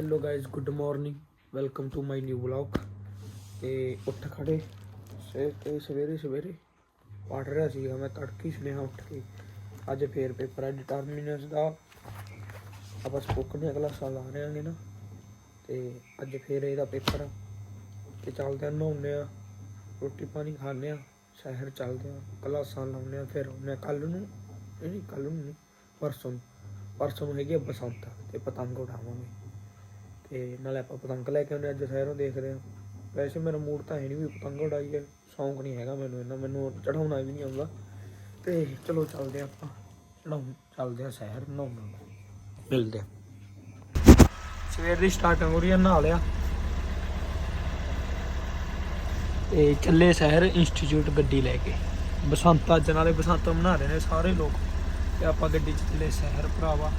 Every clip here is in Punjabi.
Hello guys good morning welcome to my new vlog ਤੇ ਉੱਠ ਖੜੇ। ਸੇ, ਤੇ ਸਵੇਰੇ ਸਵੇਰੇ ਪੜ ਰਿਹਾ ਸੀਗਾ ਮੈਂ, ਤੜਕੀ ਸੁਨੇਹਾ ਉੱਠ ਕੇ। ਅੱਜ ਫੇਰ ਪੇਪਰ ਹੈ ਡਿਟਰਮੀਨੈਂਸ ਦਾ। ਆਪਾਂ ਸਪੋਕਨ ਦੀਆਂ ਕਲਾਸਾਂ ਲਾ ਰਹੇ ਆਂਗੇ ਨਾ। ਤੇ ਅੱਜ ਫੇਰ ਇਹਦਾ ਪੇਪਰ ਆ। ਤੇ ਚੱਲਦੇ ਆ ਨਹਾਉਂਦੇ ਆ ਰੋਟੀ ਪਾਣੀ ਖਾਂਦੇ ਆ ਸ਼ਹਿਰ ਚੱਲਦੇ ਆ ਕਲਾਸਾਂ ਲਾਉਂਦੇ ਆ ਫਿਰ ਆਉਂਦੇ ਆ ਕੱਲ ਨੂੰ। ਇਹ ਨਹੀਂ ਕੱਲ ਨੂੰ ਪਰਸੋਂ ਪਰਸੋਂ ਨੂੰ ਹੈਗੀ ਬਸੰਤ, ਤੇ ਪਤੰਗ ਉਡਾਵਾਂਗੇ। ਤੇ ਨਾਲੇ ਆਪਾਂ ਪਤੰਗ ਲੈ ਕੇ ਆਉਂਦੇ ਅੱਜ ਸ਼ਹਿਰੋਂ ਦੇਖਦੇ ਆ ਵੈਸੇ ਮੇਰਾ ਮੂਡ ਤਾਂ ਹੈ ਨਹੀਂ ਵੀ ਪਤੰਗ ਉਡਾਈ ਉਡਾਈਏ ਸ਼ੌਂਕ ਨਹੀਂ ਹੈਗਾ ਮੈਨੂੰ ਇਹਨਾਂ ਮੈਨੂੰ ਚੜਾਉਣਾ ਵੀ ਨਹੀਂ ਆਉਂਦਾ। ਤੇ ਚਲੋ ਚੱਲਦੇ ਆ ਆਪਾਂ ਚੜਾਉਂ ਚੱਲਦੇ ਆ ਸ਼ਹਿਰ ਨਹਾਉਣ। ਮਿਲਦੇ ਆ ਸਵੇਰ ਦੀ ਸਟਾਰਟਿੰਗ ਹੋ ਰਹੀ ਆ ਨਹਾ ਲਿਆ। ਤੇ ਚੱਲੇ ਸ਼ਹਿਰ ਇੰਸਟੀਚਿਊਟ ਗੱਡੀ ਲੈ ਕੇ। ਬਸੰਤ, ਅੱਜ ਨਾਲੇ ਬਸੰਤ ਮਨਾ ਰਹੇ ਨੇ ਸਾਰੇ ਲੋਕ। ਤੇ ਆਪਾਂ ਗੱਡੀ 'ਚ ਚੱਲੇ ਸ਼ਹਿਰ, ਭਰਾਵਾ।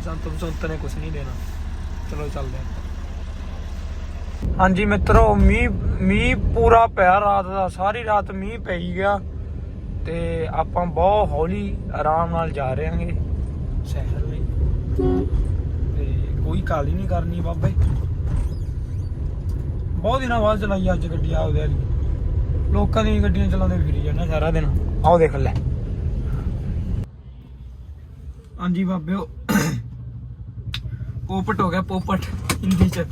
ਬਸੰਤ ਬਸੰਤ ਨੇ ਕੁਝ ਨਹੀਂ ਦੇਣਾ। ਚਲੋ ਚੱਲਦੇ ਹਾਂ। ਹਾਂਜੀ ਮਿੱਤਰੋ, ਮੀਂਹ ਮੀਂਹ ਪੂਰਾ ਪਿਆ ਰਾਤ ਦਾ, ਸਾਰੀ ਰਾਤ ਮੀਂਹ ਪਈ ਗਿਆ ਤੇ ਆਪਾਂ ਬਹੁਤ ਹੌਲੀ ਆਰਾਮ ਨਾਲ ਜਾ ਰਹੇ ਹਾਂਗੇ ਸ਼ਹਿਰ ਲਈ। ਤੇ ਕੋਈ ਕਾਲੀ ਨਹੀਂ ਕਰਨੀ ਬਾਬੇ। ਬਹੁਤ ਦਿਨਾਂ ਬਾਅਦ ਚਲਾਈ ਅੱਜ ਗੱਡੀ ਆਪਦੇ ਵਾਲੀ। ਲੋਕਾਂ ਦੀਆਂ ਗੱਡੀਆਂ ਚਲਾਉਂਦੇ ਫਿਰੀ ਜਾਂਦੇ ਸਾਰਾ ਦਿਨ। ਆਓ ਦੇਖ ਲੈ। ਹਾਂਜੀ ਬਾਬਿਓ ਪੋਪਟ ਹੋ ਗਿਆ ਪੋਪਟ ਹਿੰਦੀ ਚ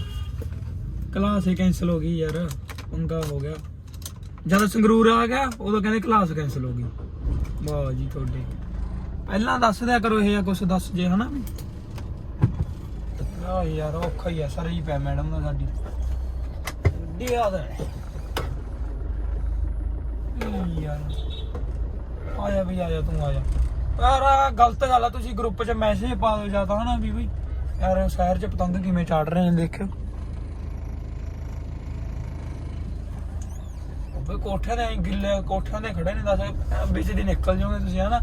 ਕਲਾਸ ਹੀ ਕੈਨਸਲ ਹੋ ਗਈ ਯਾਰ ਪੰਗਾ ਹੋ ਗਿਆ ਜਦੋਂ ਸੰਗਰੂਰ ਆ ਗਿਆ ਉਦੋਂ ਕਹਿੰਦੇ ਕਲਾਸ ਕੈਨਸਲ ਹੋ ਗਈ ਵਾਹ ਜੀ ਤੁਹਾਡੇ ਪਹਿਲਾਂ ਦੱਸ ਦਿਆ ਕਰੋ ਇਹ ਕੁਛ ਦੱਸ ਜੇ ਹਨਾ ਵੀ ਆ ਯਾਰ ਔਖਾ ਹੀ ਆ ਸਰ ਹੀ ਪਿਆ ਮੈਡਮ ਦਾ ਸਾਡੀ ਡੀ ਆ ਦਾ ਯਾਰ ਆਇਆ ਵੀ ਆਇਆ ਤੂੰ ਆਇਆ ਯਾਰ ਗਲਤ ਗੱਲ ਆ ਤੁਸੀਂ ਗਰੁੱਪ 'ਚ ਮੈਸੇਜ ਪਾ ਦਿਓ ਜਾਂ ਤਾਂ ਹਨਾ ਵੀ ਬਈ ਯਾਰ ਸ਼ਹਿਰ 'ਚ ਪਤੰਗ ਕਿਵੇਂ ਚਾੜ ਰਹੇ ਨੇ ਦੇਖਿਓ ਉਹ ਕੋਠਿਆਂ ਦੇ ਐਂ ਗਿੱਲੇ ਕੋਠਿਆਂ ਦੇ ਖੜੇ ਨੇ ਦੱਸ ਐਂ ਵਿੱਚ ਦੀ ਨਿਕਲ ਜਾਓਗੇ ਤੁਸੀਂ ਹਨਾ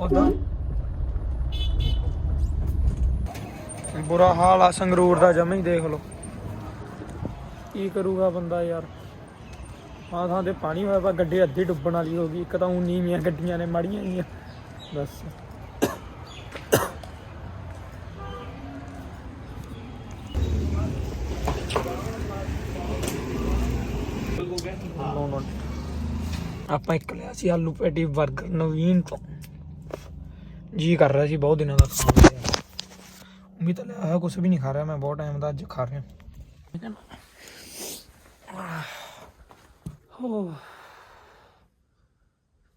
ਉਦਾਂ ਬੁਰਾ ਹਾਲ ਆ ਸੰਗਰੂਰ ਦਾ ਜਮਾ ਹੀ ਦੇਖ ਲਓ ਕੀ ਕਰੂਗਾ ਬੰਦਾ ਯਾਰ ਆਹ ਥਾਂ ਤੇ ਪਾਣੀ ਹੋਇਆ ਵਾ ਗੱਡੀ ਅੱਧੀ ਡੁੱਬਣ ਵਾਲੀ ਹੋ ਗਈ ਇੱਕ ਤਾਂ ਉਹ ਨੀਵੀਆਂ ਗੱਡੀਆਂ ਨੇ ਮਾੜੀਆਂ ਗਈਆਂ ਬਸ ਨੋ ਨੋ ਆਪਾਂ ਇੱਕ ਲਿਆ ਸੀ ਆਲੂ ਪੈਟੀ 버ਗਰ ਨਵੀਨ ਤੋਂ। ਜੀ ਕਰ ਰਿਹਾ ਸੀ, ਬਹੁਤ ਦਿਨਾਂ ਦਾ ਖਾਣ ਦਾ ਯਾਰ ਉਮੀਦ ਤਾਂ ਲਿਆ ਕੁਝ ਵੀ ਨਹੀਂ ਖਾ ਰਿਹਾ, ਮੈਂ ਬਹੁਤ ਟਾਈਮ ਦਾ ਅੱਜ ਖਾ ਰਿਹਾ। ਠੀਕ ਹੈ। ਨਾ ਹੋ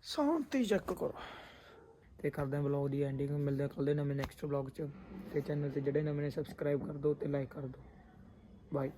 ਸ਼ਾਂਤੀ ਚੱਕ ਕਰੋ। ਤੇ ਕਰਦੇ ਹਾਂ ਵਲੌਗ ਦੀ ਐਂਡਿੰਗ ਮਿਲਦੇ ਹਾਂ ਕੱਲ ਦੇ ਨਵੇਂ ਨੈਕਸਟ ਵਲੌਗ 'ਚ। ਤੇ ਚੈਨਲ ਤੇ ਜਿਹੜੇ ਨਵੇਂ ਨੇ ਸਬਸਕ੍ਰਾਈਬ ਕਰ ਦਿਓ ਤੇ ਲਾਈਕ ਕਰ ਦਿਓ। ਬਾਏ